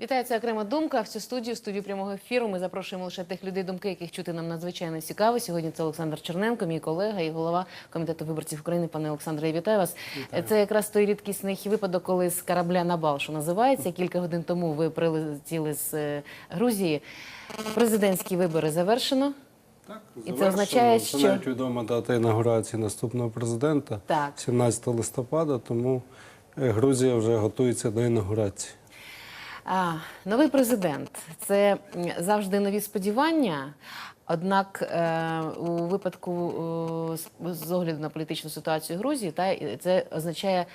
Вітаю, це окрема думка. В цю студію, студію прямого ефіру. Ми запрошуємо лише тих людей, думки, яких чути нам надзвичайно цікаво. Сьогодні це Олександр Черненко, мій колега і голова комітету виборців України. Пане Олександре, я вітаю вас. Це якраз той рідкісний випадок, коли з корабля на бал, що називається. Кілька годин тому ви прилетіли з е, Грузії. Президентські вибори завершено. Так, І це означає, Це що- навіть відома дата інаугурації наступного президента Так. 17 листопада, тому е, Грузія вже готується до інаугурації. Новий президент це завжди нові сподівання. Однак е, у випадку е, з- огляду на політичну ситуацію Грузії, та це означає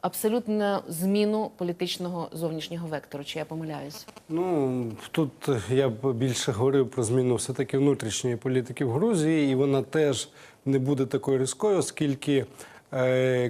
абсолютну зміну політичного зовнішнього вектору. Чи я помиляюсь? Ну тут я б більше говорив про зміну все-таки внутрішньої політики в Грузії, і вона теж не буде такою різкою, оскільки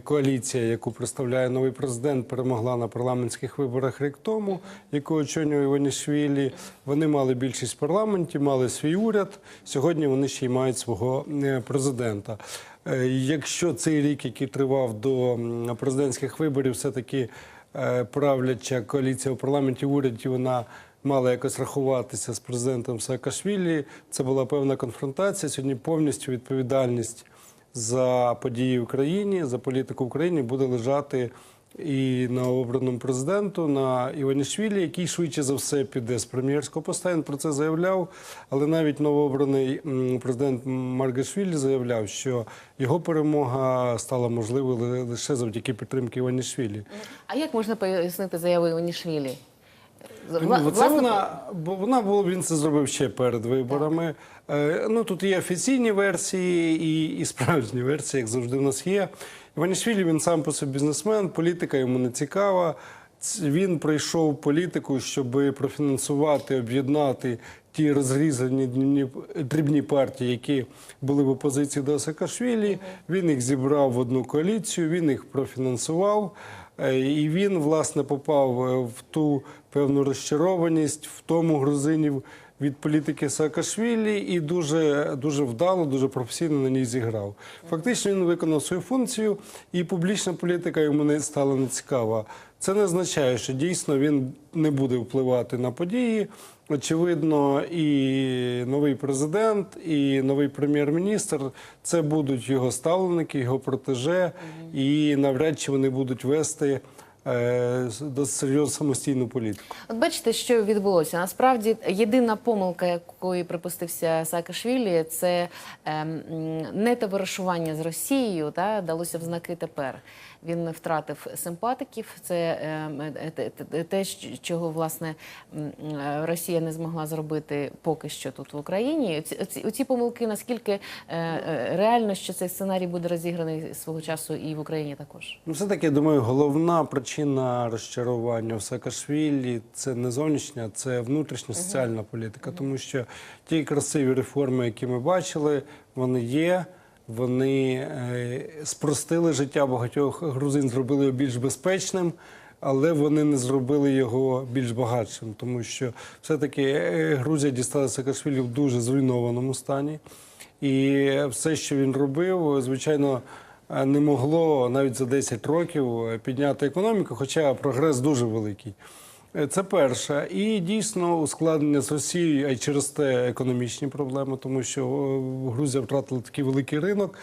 коаліція, яку представляє новий президент, перемогла на парламентських виборах рік тому, яку очолює Іванішвілі. Вони мали більшість в парламенті, мали свій уряд. Сьогодні вони ще й мають свого е, президента. Е, Якщо цей рік, який тривав до президентських виборів, все-таки е, правляча коаліція у парламенті в уряді вона мала якось рахуватися з президентом Саакашвілі. Це була певна конфронтація. Сьогодні повністю відповідальність за події в Україні, за політику в Україні буде лежати і на обраному президенту, на Іванішвілі, який швидше за все піде з прем'єрського поста. Він про це заявляв. Але навіть новообраний президент Маргашвілі заявляв, що його перемога стала можливою лише завдяки підтримки Іванішвілі. А як можна пояснити заяву Іванішвілі? Ну, Вла- це вона, бо вона було він це зробив ще перед виборами. Е, ну тут є офіційні версії і, і справжні версії, як завжди в нас є. Іванішвілі він сам по собі бізнесмен, політика йому не цікава. Він пройшов політику, щоб профінансувати, об'єднати ті розрізані дрібні, дрібні партії, які були в опозиції до Саакашвілі. Він їх зібрав в одну коаліцію, він їх профінансував. Е, І він, власне, попав е, в ту певну розчарованість в тому грузинів від політики Саакашвілі і дуже, дуже вдало, дуже професійно на ній зіграв. Фактично він виконав свою функцію, і публічна політика йому не стала нецікава. Це не означає, що дійсно він не буде впливати на події. Очевидно, і новий президент, і новий прем'єр-міністр це будуть його ставленики, його протеже, і навряд чи вони будуть вести досить серйозну самостійну політику. От бачите, що відбулося. Насправді єдина помилка, якої припустився Саакашвілі, це ем, не товаришування з Росією, та далося в знаки тепер. Він втратив симпатиків. Це ем, е, те- те- чого власне е, Росія не змогла зробити поки що тут в Україні. Ці, оці, оці помилки наскільки е, е, реально, що цей сценарій буде розіграний свого часу і в Україні також. Ну, все-таки, я думаю, головна причина розчарування в Саакашвілі – це не зовнішня, це внутрішня соціальна політика. Тому що ті красиві реформи, які ми бачили, вони є. Вони е, спростили життя багатьох грузин, зробили його більш безпечним, але вони не зробили його більш багатшим, тому що все-таки е, Грузія дістала Саакашвілі в дуже зруйнованому стані. І все, що він робив, звичайно, не могло навіть за 10 років е, підняти економіку, хоча прогрес дуже великий. Е, Це перше. І дійсно ускладнення з Росією, а й через те економічні проблеми, тому що е, Грузія втратила такий великий ринок.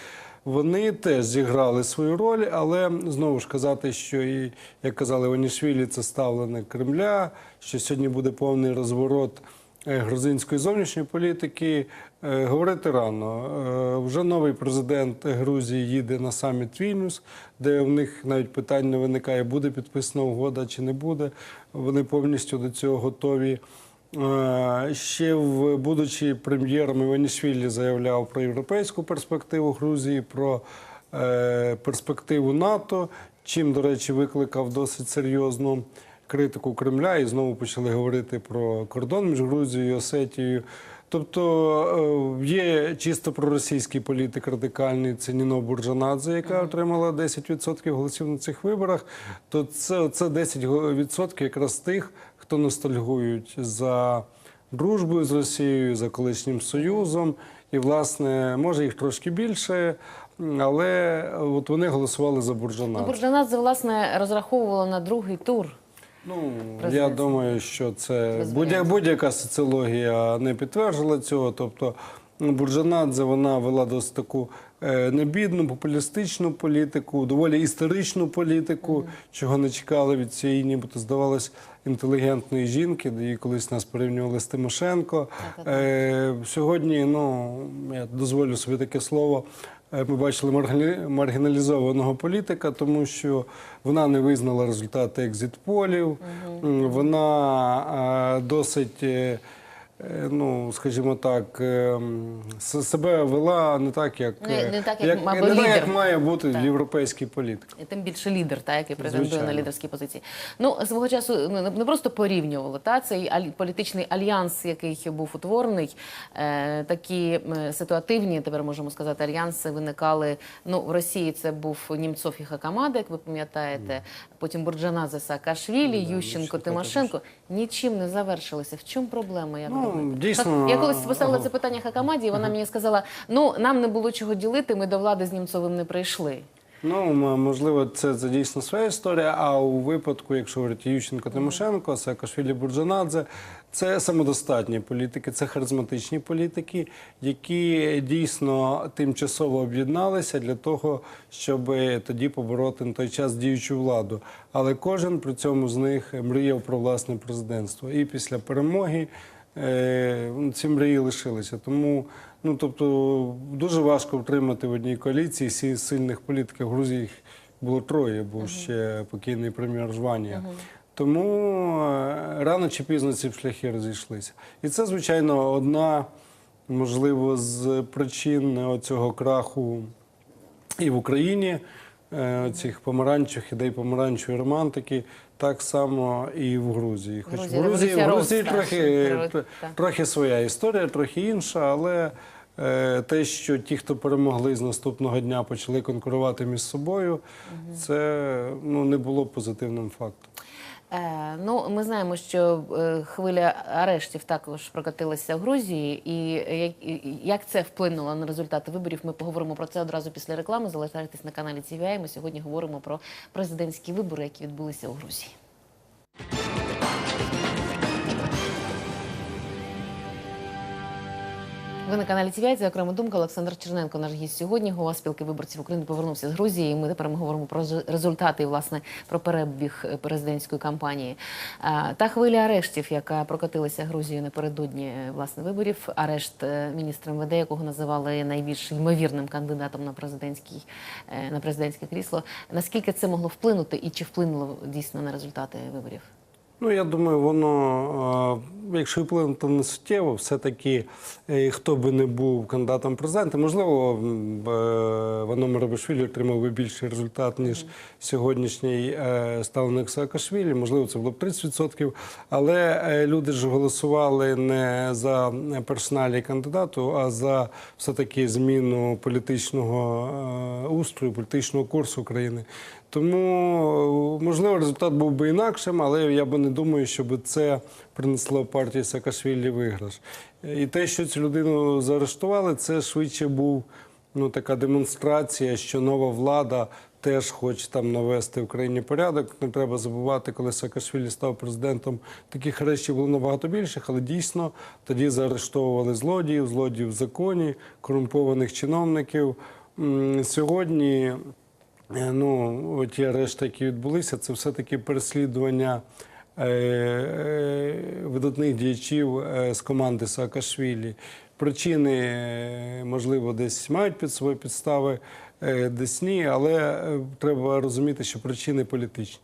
Вони теж зіграли свою роль, але знову ж казати, що і як казали Ванішвілі, це ставленик Кремля, що сьогодні буде повний розворот е, грузинської зовнішньої політики. Е, Говорити рано. Е, Вже новий президент Грузії їде на саміт Вільнюс, де в них навіть питань не виникає, буде підписана угода чи не буде. Вони повністю до цього готові. Е, Ще в будучи прем'єром Іванішвілі заявляв про європейську перспективу Грузії, про перспективу НАТО, чим, до речі, викликав досить серйозну критику Кремля, і знову почали говорити про кордон між Грузією і Осетією. Тобто е, є чисто проросійський політик радикальний, це Ніно Бурджанадзе, яка отримала 10% голосів на цих виборах. То це, це 10% якраз тих, хто ностальгують за дружбою з Росією, за колишнім Союзом. І, власне, може їх трошки більше, але от вони голосували за Ну, Бурджанадзе. Власне, розраховувала на другий тур Ну, я думаю, що це будь- будь-яка соціологія не підтверджувала цього. Тобто ну, Бурджанадзе вона вела досить таку е, небідну, популістичну політику, доволі історичну політику, чого не чекали від цієї, нібито здавалось, інтелігентної жінки, де її колись нас порівнювали з Тимошенко. Е, сьогодні, ну я дозволю собі таке слово. Е, Ми бачили маргіналізованого політика, тому що вона не визнала результати екзит-полів, вона е, досить, е, ну скажімо так, е, себе вела не так, як, Не- е, не так, як, мабуть, не так, як має бути європейський політик. І Тим більше лідер, та, який претендує Звичайно. на лідерські позиції. Ну, свого часу ну, не просто порівнювали та, цей політичний альянс, який був утворений. Е, такі ситуативні, тепер можемо сказати, альянси виникали. Ну, в Росії це був Німцов і Хакамада, як ви пам'ятаєте. Потім Бурджанадзе Саакашвілі, Ющенко, Ющенко Тимошенко. Нічим не завершилися. В чому проблема? Як Ну, дійсно, Я колись поставила це питання Хакамаді, і вона мені сказала: ну, нам не було чого ділити, ми до влади з Німцовим не прийшли. Ну, можливо, це, це дійсно своя історія. А у випадку, якщо говорити Ющенко Тимошенко, Саакашвілі Бурджанадзе, це самодостатні політики, це харизматичні політики, які дійсно тимчасово об'єдналися для того, щоб тоді побороти на той час діючу владу. Але кожен при цьому з них мріяв про власне президентство. І після перемоги е, ці мрії лишилися. Тому, ну тобто, дуже важко втримати в одній коаліції всі сильних політиків. В Грузії їх було троє, був ще покійний прем'єр Жванія. Тому е, рано чи пізно ці шляхи розійшлися. І це, звичайно, одна, можливо, з причин цього краху і в Україні е, цих помаранчевих ідей помаранчевої романтики, так само і в Грузії. Хоч Грузія, в Грузії, в Грузії трохи, трохи своя історія, трохи інша, але е, те, що ті, хто перемогли з наступного дня, почали конкурувати між собою, це ну, не було позитивним фактом. Е, ну, ми знаємо, що е, хвиля арештів також прокатилася в Грузії, і як, це вплинуло на результати виборів, ми поговоримо про це одразу після реклами. Залишайтесь на каналі TVI. Ми сьогодні говоримо про президентські вибори, які відбулися у Грузії. Ви на каналі це окрема думка. Олександр Черненко, наш гість сьогодні. Голова спілки виборців України повернувся з Грузії. І ми тепер ми говоримо про результати і власне про перебіг е, президентської кампанії. Та хвиля арештів, яка прокатилася Грузією напередодні е, власне виборів. Арешт е, міністра МВД, якого називали найбільш ймовірним кандидатом на президентський на президентське крісло. Наскільки це могло вплинути, і чи вплинуло дійсно на результати виборів? Ну, я думаю, воно, е, якщо то не суттєво, все-таки е, хто би не був кандидатом в президенти, можливо, е, Вано Марабишвілі отримав би більший результат, ніж сьогоднішній ставленик Саакашвілі. Можливо, це було б 30%. Але люди ж голосували не за персоналі кандидату, а за все-таки зміну політичного устрою, політичного курсу України. Тому, е, можливо, результат був би інакшим, але я би не думаю, щоб це принесло партії Саакашвілі виграш. І те, що цю людину заарештували, це швидше був ну, така демонстрація, що нова влада теж хоче там навести в країні порядок. Не треба забувати, коли Саакашвілі став президентом, таких арештів було набагато більших, але дійсно тоді заарештовували злодіїв, злодіїв в законі, корумпованих чиновників. Сьогодні Е, Ну, ті арешти, які відбулися, це все-таки переслідування е, е, видатних діячів е, з команди Саакашвілі. Причини, е, можливо, десь мають під свої підстави, е, десь ні, але е, треба розуміти, що причини політичні.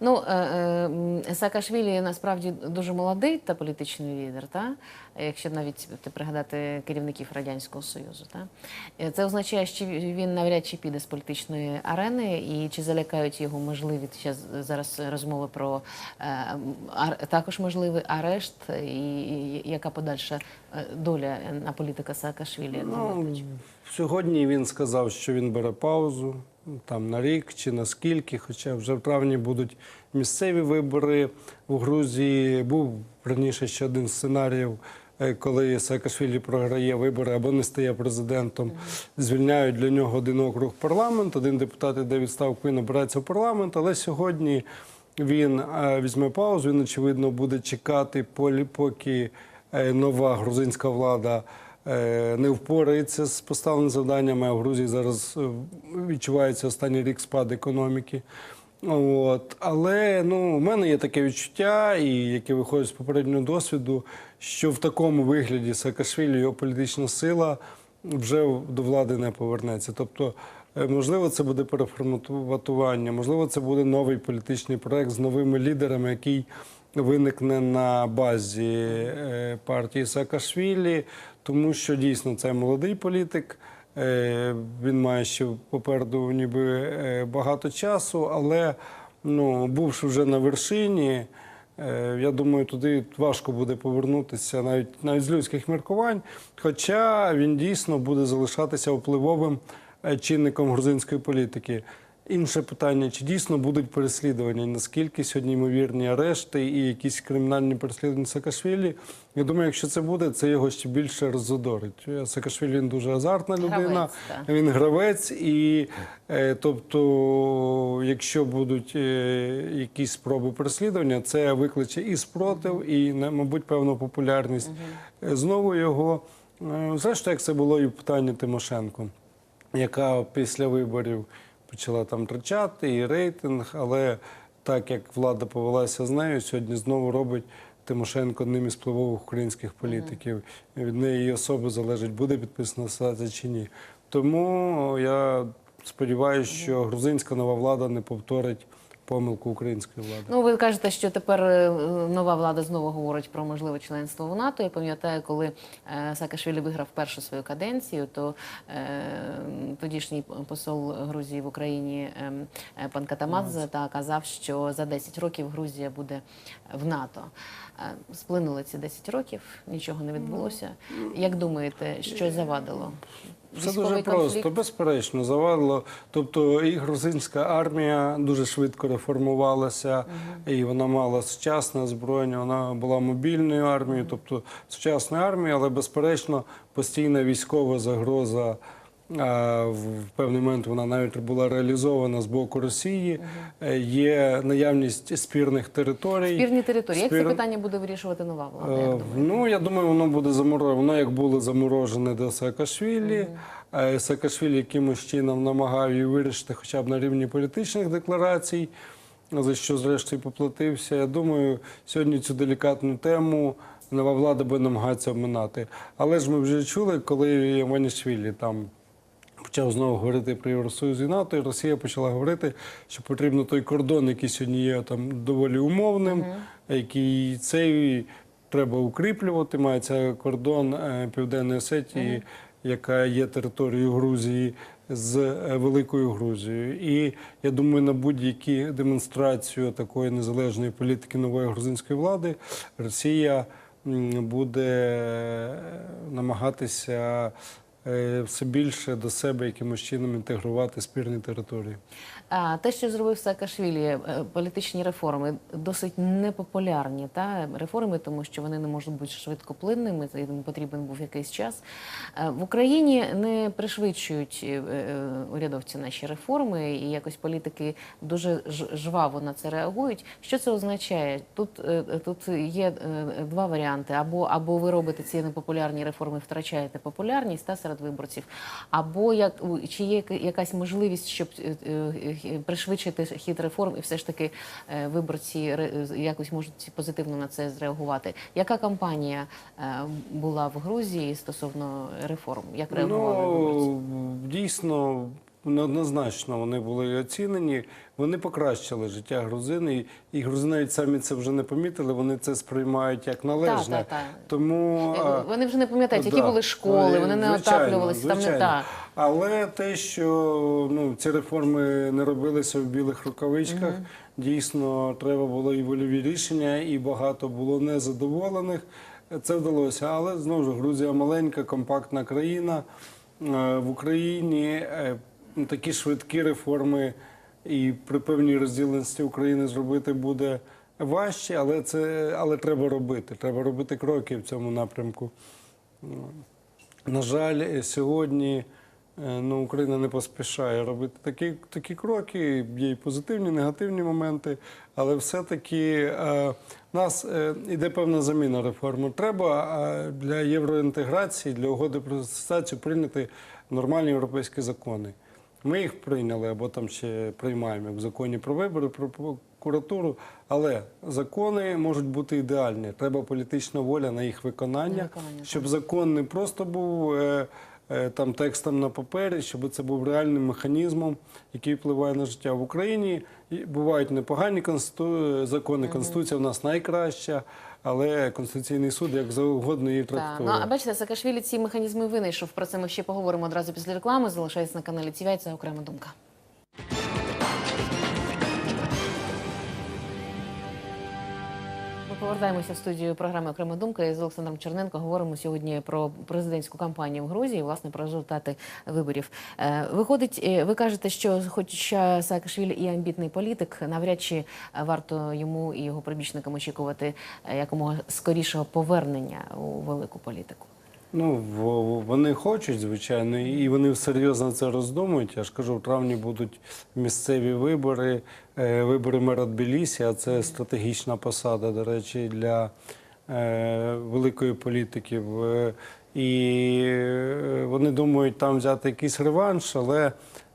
Ну, е, е, Саакашвілі насправді дуже молодий та політичний лідер, та? якщо навіть ти пригадати керівників Радянського Союзу. Та? Е, Це означає, що він навряд чи піде з політичної арени, і чи залякають його можливі зараз розмови про також можливий арешт, і, яка подальша доля на політика Саакашвілі? Ну, сьогодні він сказав, що він бере паузу там на рік чи на скільки, хоча вже в травні будуть місцеві вибори в Грузії. Був раніше ще один з сценаріїв. е, Коли Саакашвілі програє вибори або не стає президентом, звільняють для нього один округ парламент, один депутат іде відставку і набирається в парламент. Але сьогодні він е, візьме паузу. Він очевидно буде чекати, поки е, нова грузинська влада не впорається з поставленими завданнями. А в Грузії зараз е, відчувається останній рік спад економіки. От. Але ну, у мене є таке відчуття, і яке виходить з попереднього досвіду, що в такому вигляді Саакашвілі, його політична сила вже до влади не повернеться. Тобто, е, можливо, це буде переформатування, можливо, це буде новий політичний проект з новими лідерами, який виникне на базі е, партії Саакашвілі, тому що дійсно це молодий політик. Е, Він має ще попереду ніби е, багато часу, але ну, бувши вже на вершині, е, я думаю, туди важко буде повернутися навіть, навіть з людських міркувань. Хоча він дійсно буде залишатися впливовим чинником грузинської політики. Інше питання: чи дійсно будуть переслідування? Наскільки сьогодні ймовірні арешти і якісь кримінальні переслідування Саакашвілі? Я думаю, якщо це буде, це його ще більше роззадорить. Е, Саакашвілі він дуже азартна людина, Гравець, він гравець, і е, тобто, якщо будуть е, якісь спроби переслідування, це викличе і спротив, і мабуть певну популярність. Е, Знову його зрештою, як це було і в питанні Тимошенко, яка після виборів почала там втрачати і рейтинг, але так як влада повелася з нею, сьогодні знову робить. Тимошенко одним із впливових українських політиків. Від неї особи залежить, буде підписана ситуація чи ні. Тому я сподіваюся, що грузинська нова влада не повторить помилку української влади. Ну, ви кажете, що тепер е, нова влада знову говорить про можливе членство в НАТО. Я пам'ятаю, коли е, Саакашвілі виграв першу свою каденцію, то е, тодішній посол Грузії в Україні е, е, пан Катамадзе та казав, що за 10 років Грузія буде в НАТО. Сплинули ці 10 років, нічого не відбулося. Як думаєте, що завадило? Все дуже Військовий просто, конфлікт? безперечно, завадило. Тобто і грузинська армія дуже швидко реформувалася, і вона мала сучасне озброєння, вона була мобільною армією, тобто сучасна армія, але безперечно постійна військова загроза. В певний момент вона навіть була реалізована з боку Росії. Е, Є наявність спірних територій. Спірні території. Як це питання буде вирішувати нова влада? Е? Ну, я думаю, воно буде заморожено. Воно як було заморожене до Саакашвілі. Е, Саакашвілі якимось чином намагав її вирішити хоча б на рівні політичних декларацій, за що зрештою поплатився. Я думаю, сьогодні цю делікатну тему нова влада буде намагатися обминати. Але ж ми вже чули, коли Іванішвілі там почав знову говорити про Євросоюз і НАТО, і Росія почала говорити, що потрібно той кордон, який сьогодні є там доволі умовним, який цей треба укріплювати. Мається кордон е, Південної Осетії, яка є територією Грузії з е, Великою Грузією. І я думаю, на будь-які демонстрацію такої незалежної політики нової грузинської влади Росія буде е, намагатися все більше до себе якимось чином інтегрувати спірні території. А те, що зробив Саакашвілі, е, політичні реформи досить непопулярні та реформи, тому що вони не можуть бути швидкоплинними. їм потрібен був якийсь час. Е, В Україні не пришвидшують е, урядовці наші реформи, і якось політики дуже жваво на це реагують. Що це означає? Тут, тут є два варіанти: або або ви робите ці непопулярні реформи, втрачаєте популярність та серед виборців, або як чи є яка- якась можливість, щоб пришвидшити хід реформ, і все ж таки е, виборці якось можуть позитивно на це зреагувати. Яка кампанія е, була в Грузії стосовно реформ? Як реагували виборці? Ну, дійсно, неоднозначно вони були оцінені. Вони покращили життя грузин, і, і грузини навіть самі це вже не помітили, вони це сприймають як належне. Та, та, та. Тому Е, Вони вже не пам'ятають, які Да. були школи, вони не Звичайно, отаплювалися, там не так. Але те, що ну, ці реформи не робилися в білих рукавичках, дійсно треба було і вольові рішення, і багато було незадоволених. Це вдалося. Але знову ж Грузія маленька, компактна країна. Е, В Україні е, ну, такі швидкі реформи і при певній розділеності України зробити буде важче, але це але треба робити. Треба робити кроки в цьому напрямку. На жаль, е, сьогодні Е, Ну, Україна не поспішає робити такі, такі кроки. Є і позитивні, і негативні моменти, але все-таки е, в нас е, іде певна заміна реформи. Треба е, для євроінтеграції, для угоди про асоціацію прийняти нормальні європейські закони. Ми їх прийняли або там ще приймаємо в законі про вибори, про прокуратуру. Але закони можуть бути ідеальні. Треба політична воля на їх виконання, виконання, щоб закон не просто був е, е, там текстом на папері, щоб це був реальним механізмом, який впливає на життя в Україні. І бувають непогані конститу... закони. Конституція в нас найкраща, але Конституційний суд як завгодно її Так, ну а бачите, Саакашвілі ці механізми винайшов. Про це ми ще поговоримо одразу після реклами. Залишайтесь на каналі це окрема думка. Повертаємося в студію програми Окрема думка з Олександром Черненко говоримо сьогодні про президентську кампанію в Грузії, власне про результати виборів. Е, Виходить, е, ви кажете, що хоча Саакашвілі і амбітний політик, навряд чи варто йому і його прибічникам очікувати е, якомога скорішого повернення у велику політику. Ну, вони хочуть, звичайно, і вони серйозно це роздумують. Я ж кажу, в травні будуть місцеві вибори, е, вибори мера Тбілісі, а це стратегічна посада, до речі, для е, великої політиків. Е, І е, вони думають там взяти якийсь реванш, але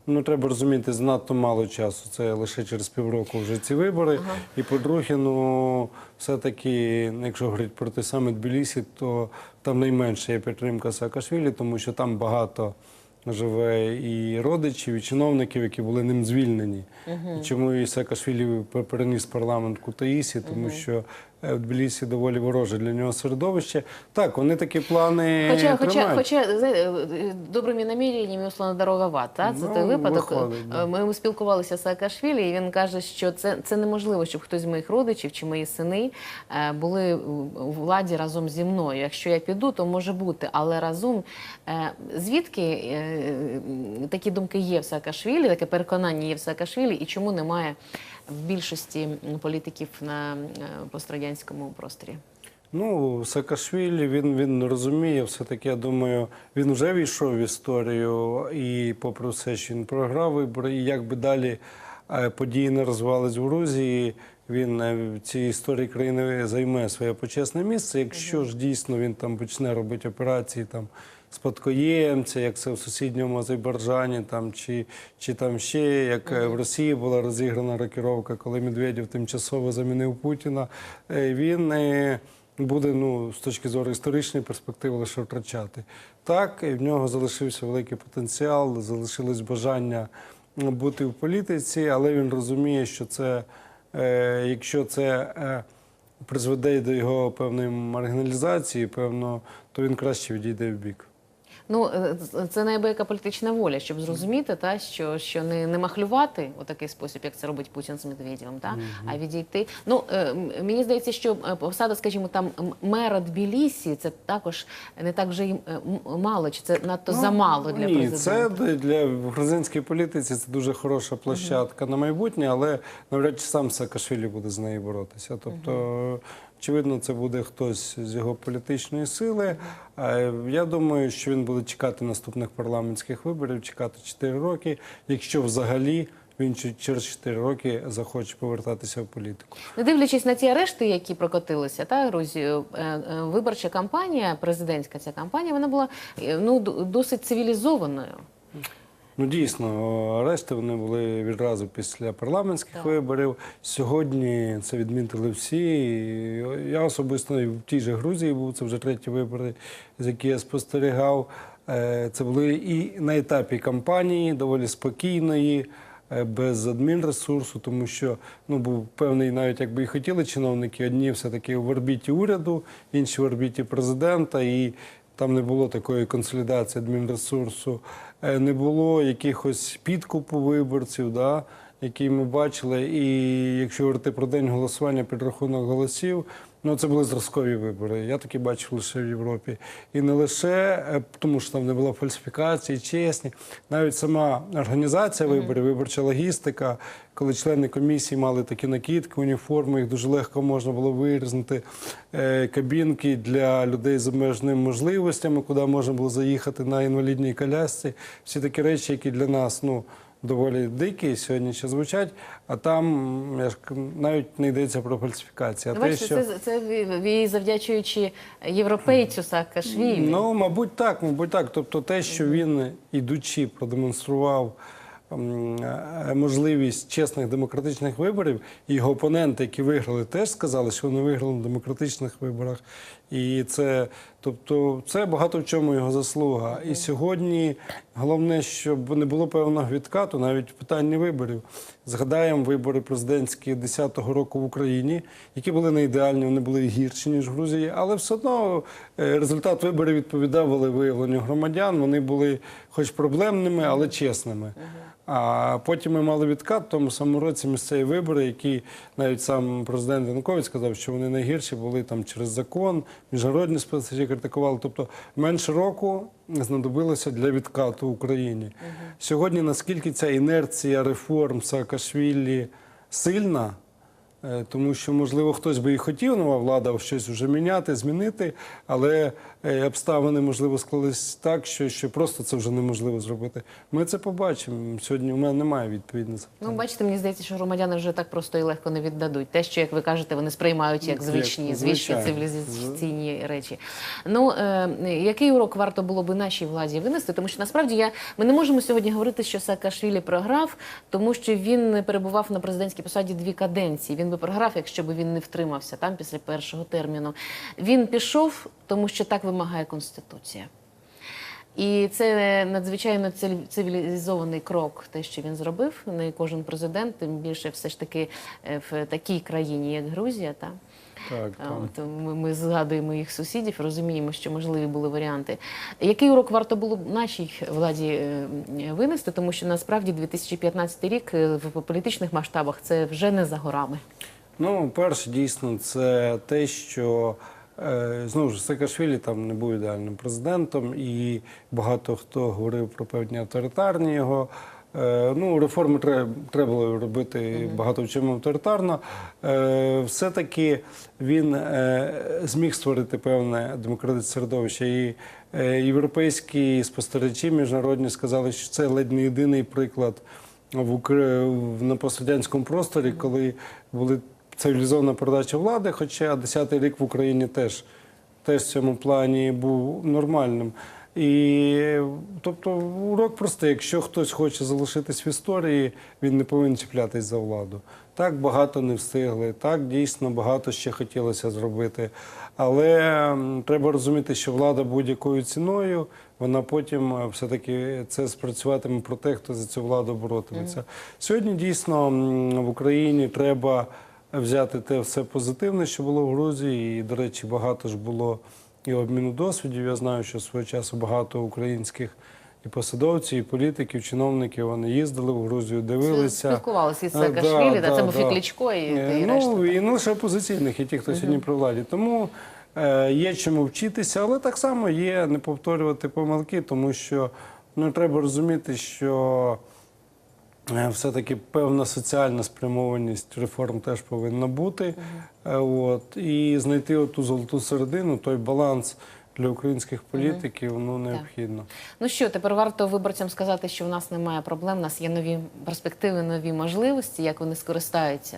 ну, треба розуміти, занадто мало часу. Це лише через півроку вже ці вибори. І по-друге, ну все-таки, якщо говорити про те саме Тбілісі, то там найменше є підтримка Саакашвілі, тому що там багато живе і родичів, і чиновників, які були ним звільнені. І Чому і Саакашвілі пер- переніс парламент Кутаїсі, тому що е, в Тбілісі доволі вороже для нього середовище. Так, вони такі плани Хоча, хоча, хоча знаєте, е, добрими наміреннями услана дорога в ад, та? Це Ну, той випадок. виходить, да. Е, Ми, ми спілкувалися з Саакашвілі, і він каже, що це, це неможливо, щоб хтось з моїх родичів чи мої сини е, були у владі разом зі мною. Якщо я піду, то може бути, але разом. Е, Звідки е, такі думки є в Саакашвілі, таке переконання є в Саакашвілі, і чому немає більшості політиків на е, пострадянському просторі? Ну, Саакашвілі, він, він розуміє, все-таки, я думаю, він вже війшов в історію і попри все, що він програв вибори, і як би далі е, події не розвивались в Грузії, він е, в цій історії країни займе своє почесне місце. Якщо ж дійсно він там почне робити операції там спадкоємця, як це в сусідньому Азербайджані, там чи, чи там ще як е, в Росії була розіграна рокіровка, коли Медведєв тимчасово замінив Путіна. е, Він е, буде ну з точки зору історичної перспективи лише втрачати. Так, і в нього залишився великий потенціал, залишилось бажання бути в політиці, але він розуміє, що це, якщо це призведе до його певної маргіналізації, певно, то він краще відійде в бік. Ну, е, це неабияка політична воля, щоб зрозуміти, та, що, що не, не махлювати у такий спосіб, як це робить Путін з Медведєвим, та, а відійти. Ну, е, мені здається, що е, посада, скажімо, там мера Тбілісі, це також не так вже й м- мало, чи це надто замало для Ну, Ні, президента? це для в грузинській політиці це дуже хороша площадка на майбутнє, але навряд чи сам Саакашвілі буде з нею боротися. Тобто, очевидно, це буде хтось з його політичної сили. А Я думаю, що він буде чекати наступних парламентських виборів, чекати 4 роки, якщо взагалі він через 4 роки захоче повертатися в політику. Не дивлячись на ті арешти, які прокотилися, та Грузію, е, е, виборча кампанія, президентська ця кампанія, вона була е, ну досить цивілізованою. Ну дійсно, арешти вони були відразу після парламентських виборів. Сьогодні це відмітили всі. Я особисто в тій же Грузії був. Це вже треті вибори, з які я спостерігав. Е, Це були і на етапі кампанії доволі спокійної. е, Без адмінресурсу, тому що ну був певний, навіть якби і хотіли чиновники, одні все-таки в орбіті уряду, інші в орбіті президента, і там не було такої консолідації адмінресурсу, не було якихось підкупу виборців, да, які ми бачили. І якщо говорити про день голосування, підрахунок голосів, Ну, це були зразкові вибори. Я такі бачив лише в Європі. І не лише е, тому, що там не було фальсифікації, чесні. Навіть сама організація виборів, виборча логістика, коли члени комісії мали такі накидки, уніформи, їх дуже легко можна було вирізнити. Е, Кабінки для людей з обмеженими можливостями, куди можна було заїхати на інвалідній колясці. Всі такі речі, які для нас, ну доволі дикі сьогодні ще звучать, а там я ж навіть не йдеться про фальсифікацію. А Ну, бачите, це, це ви- ви завдячуючи європейцю Саакашвілі. Ну, мабуть, так, мабуть, так. Тобто те, що він, ідучи, продемонстрував е, можливість чесних демократичних виборів, і його опоненти, які виграли, теж сказали, що вони виграли на демократичних виборах. І це, тобто, це багато в чому його заслуга. І сьогодні головне, щоб не було певного відкату, навіть в питанні виборів. Згадаємо вибори президентські 10-го року в Україні, які були не ідеальні, вони були гірші, ніж в Грузії, але все одно е, результат виборів відповідав волевиявленню громадян. Вони були хоч проблемними, але чесними. А потім ми мали відкат в тому самому році місцеві вибори, які навіть сам президент Янукович сказав, що вони найгірші були там через закон, міжнародні спостерігачі критикували. Тобто менше року знадобилося для відкату в Україні. Сьогодні наскільки ця інерція реформ Саакашвілі сильна, Е, Тому що, можливо, хтось би і хотів, нова влада щось вже міняти, змінити, але обставини, можливо, склались так, що, що просто це вже неможливо зробити. Ми це побачимо. Сьогодні у мене немає відповіді на це. Ну, бачите, мені здається, що громадяни вже так просто і легко не віддадуть. Те, що, як ви кажете, вони сприймають як звичні, звичні цивілізаційні речі. Ну, е, який урок варто було би нашій владі винести? Тому що насправді я, ми не можемо сьогодні говорити, що Саакашвілі програв, тому що він перебував на президентській посаді дві каденції. Він би програв, якщо б він не втримався там після першого терміну. Він пішов, тому що так вимагає Конституція. І це надзвичайно цивілізований крок, те, що він зробив. Не кожен президент, тим більше все ж таки е, в такій країні, як Грузія, та Так, так. От ми, ми згадуємо їх сусідів, розуміємо, що можливі були варіанти. Який урок варто було б нашій владі е, винести, тому що насправді 2015 рік е, в політичних масштабах це вже не за горами. Ну, перше, дійсно, це те, що е, знову ж Саакашвілі там не був ідеальним президентом, і багато хто говорив про певні авторитарні його. Е, ну, реформи треба, треба було робити багато в чому авторитарно. Е, все-таки він е, зміг створити певне демократичне середовище. І е, європейські спостерігачі міжнародні сказали, що це ледь не єдиний приклад в- на пострадянському просторі, коли були цивілізована передача влади, хоча 10-й рік в Україні теж, теж в цьому плані був нормальним. І тобто урок простий, якщо хтось хоче залишитись в історії, він не повинен чіплятись за владу. Так багато не встигли, так дійсно багато ще хотілося зробити. Але треба розуміти, що влада будь-якою ціною, вона потім е, все-таки це спрацюватиме про те, хто за цю владу боротиметься. Сьогодні дійсно в Україні треба взяти те все позитивне, що було в Грузії. І, до речі, багато ж було і обміну досвідів. Я знаю, що свого часу багато українських і посадовців, і політиків, чиновників вони їздили в Грузію, дивилися. Спілкувалися із Саакашвілі, да, та це да, був да. і Кличко, і, Е, і ну, решта. і не лише опозиційних, і ті, хто сьогодні при владі. Тому е, є чому вчитися, але так само є не повторювати помилки, тому що ну, треба розуміти, що все-таки певна соціальна спрямованість реформ теж повинна бути. Е, От, і знайти оту золоту середину, той баланс для українських політиків ну, необхідно. Ну що, тепер варто виборцям сказати, що в нас немає проблем, у нас є нові перспективи, нові можливості, як вони скористаються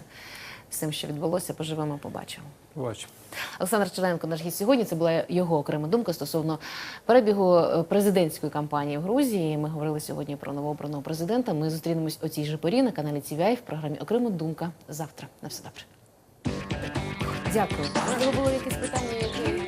всім, що відбулося, поживемо, побачимо. Побачимо. Олександр Черненко, наш гість сьогодні. Це була його окрема думка стосовно перебігу е, президентської кампанії в Грузії. Ми говорили сьогодні про новообраного президента. Ми зустрінемось о цій же порі на каналі TVI в програмі Окрема думка завтра. На все добре. Дякую. Можливо, було якісь питання, яке